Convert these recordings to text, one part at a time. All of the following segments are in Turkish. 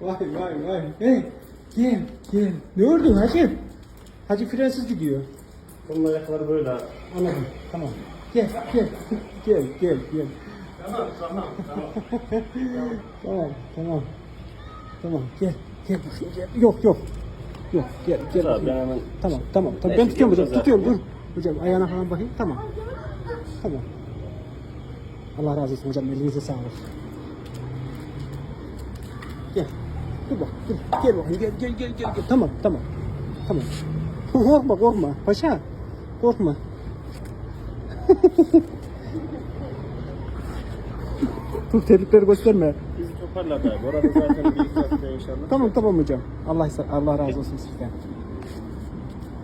vay vay vay. Hey, gel gel. Ne oldu hacı? Hacı frensiz gidiyor. Bunun ayakları böyle abi. Anladım. Tamam. Gel gel. gel gel gel. Tamam tamam tamam. Tamam tamam. Tamam gel. Gel bakayım gel. Yok yok. Yok gel gel. Abi ben hemen Tamam tamam. tamam. Ben tutuyorum hocam. Tutuyorum dur. Hocam ayağına falan bakayım. Tamam. Tamam. Allah razı olsun hocam. Elinize sağlık. Gel. Dur bak. Dur. Gel bakayım. Gel gel gel gel. gel. Tamam tamam. Tamam. korkma korkma. Paşa. Korkma. Dur tebrikleri gösterme. bizi toparladı abi. Orada zaten bir iki inşallah. Tamam tamam hocam. Allah Allah razı olsun sizden.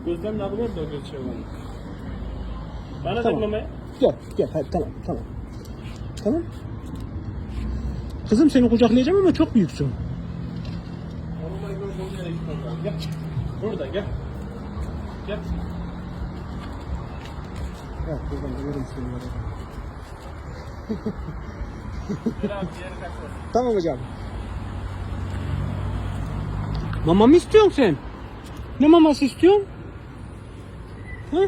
Gözden ne yapılır da o şey olmaz. Bana Tamam. Gel gel hadi tamam tamam. Tamam. Kızım seni kucaklayacağım ama çok büyüksün. Gel. Burada gel. Gel. Evet buradan görürüm seni. Tamam hocam. Mama mı istiyorsun sen? Ne maması istiyorsun? Ha?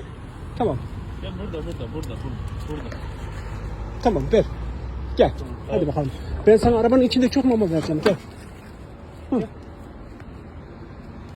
Tamam. Gel burada burada burada burada. Burada. Tamam ver. Gel. Hadi bakalım. Ben sana arabanın içinde çok mama vereceğim. Gel. Hı.